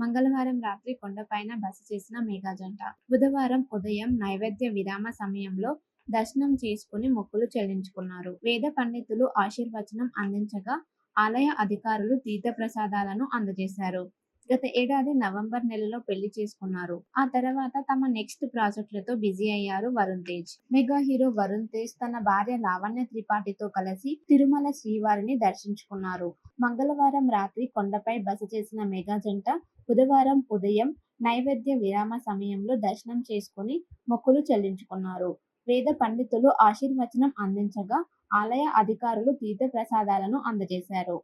మంగళవారం రాత్రి కొండపైన బస చేసిన మేఘాజంట. బుధవారం ఉదయం నైవేద్య విరామ సమయంలో దర్శనం చేసుకుని మొక్కులు చెల్లించుకున్నారు. వేద పండితులు ఆశీర్వచనం అందించగా ఆలయ అధికారులు తీర్థ ప్రసాదాలను అందజేశారు. గత ఏడాది నవంబర్ నెలలో పెళ్ళి చేసుకున్నారు. ఆ తర్వాత తమ నెక్స్ట్ ప్రాజెక్టులతో బిజీ అయ్యారు వరుణ్ తేజ్. మెగా హీరో వరుణ్ తేజ్ తన భార్య లావణ్య త్రిపాఠితో కలిసి తిరుమల శ్రీవారిని దర్శించుకున్నారు. మంగళవారం రాత్రి కొండపై బస చేసిన మెగా జంట బుధవారం ఉదయం నైవేద్య విరామ సమయంలో దర్శనం చేసుకుని మొక్కులు చెల్లించుకున్నారు. వేద పండితులు ఆశీర్వచనం అందించగా ఆలయ అధికారులు తీర్థ ప్రసాదాలను అందజేశారు.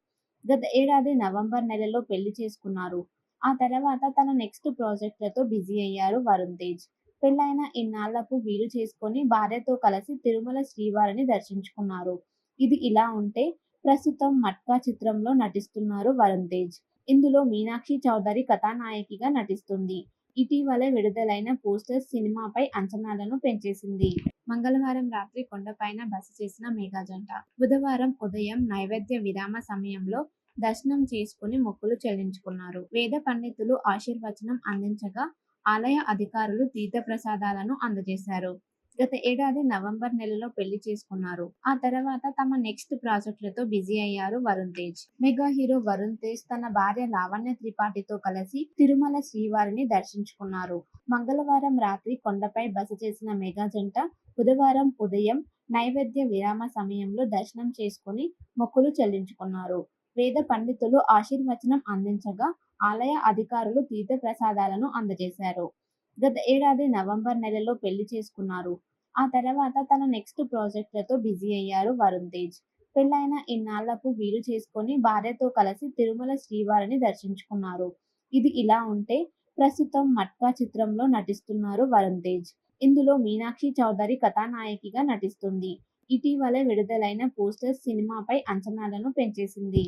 గత ఏడాది నవంబర్ నెలలో పెళ్ళి చేసుకున్నారు. ఆ తర్వాత తన నెక్స్ట్ ప్రాజెక్టులతో బిజీ అయ్యారు వరుణ్ తేజ్. పెళ్ళైన ఇన్నాళ్ళకు వీలు చేసుకొని భార్యతో కలిసి తిరుమల శ్రీవారిని దర్శించుకున్నారు. ఇది ఇలా ఉంటే ప్రస్తుతం మట్కా చిత్రంలో నటిస్తున్నారు వరుణ్ తేజ్. ఇందులో మీనాక్షి చౌదరి కథానాయకిగా నటిస్తుంది. ఇటీవలే విడుదలైన పోస్టర్ సినిమాపై అంచనాలను పెంచేసింది. మంగళవారం రాత్రి కొండపైన బస చేసిన మేఘాజంట. బుధవారం ఉదయం నైవేద్య విరామ సమయంలో దర్శనం చేసుకుని మొక్కులు చెల్లించుకున్నారు. వేద పండితులు ఆశీర్వచనం అందించగా ఆలయ అధికారులు తీర్థ ప్రసాదాలను అందజేశారు. గత ఏడాది నవంబర్ నెలలో పెళ్ళి చేసుకున్నారు. ఆ తర్వాత తమ నెక్స్ట్ ప్రాజెక్టులతో బిజీ అయ్యారు వరుణ్ తేజ్. మెగా హీరో వరుణ్ తేజ్ తన భార్య లావణ్య త్రిపాఠితో కలిసి తిరుమల శ్రీవారిని దర్శించుకున్నారు. మంగళవారం రాత్రి కొండపై బస చేసిన మెగా జంట బుధవారం ఉదయం నైవేద్య విరామ సమయంలో దర్శనం చేసుకుని మొక్కులు చెల్లించుకున్నారు. వేద పండితులు ఆశీర్వచనం అందించగా ఆలయ అధికారులు తీర్థ ప్రసాదాలను అందజేశారు. గత ఏడాది నవంబర్ నెలలో పెళ్ళి చేసుకున్నారు. ఆ తర్వాత తన నెక్స్ట్ ప్రాజెక్టులతో బిజీ అయ్యారు వరుణ్ తేజ్. పెళ్ళైన ఇన్నాళ్ళకు వీలు చేసుకొని భార్యతో కలిసి తిరుమల శ్రీవారిని దర్శించుకున్నారు. ఇది ఇలా ఉంటే ప్రస్తుతం మట్కా చిత్రంలో నటిస్తున్నారు వరుణ్ తేజ్. ఇందులో మీనాక్షి చౌదరి కథానాయకిగా నటిస్తుంది. ఇటీవలే విడుదలైన పోస్టర్స్ సినిమాపై అంచనాలను పెంచేసింది.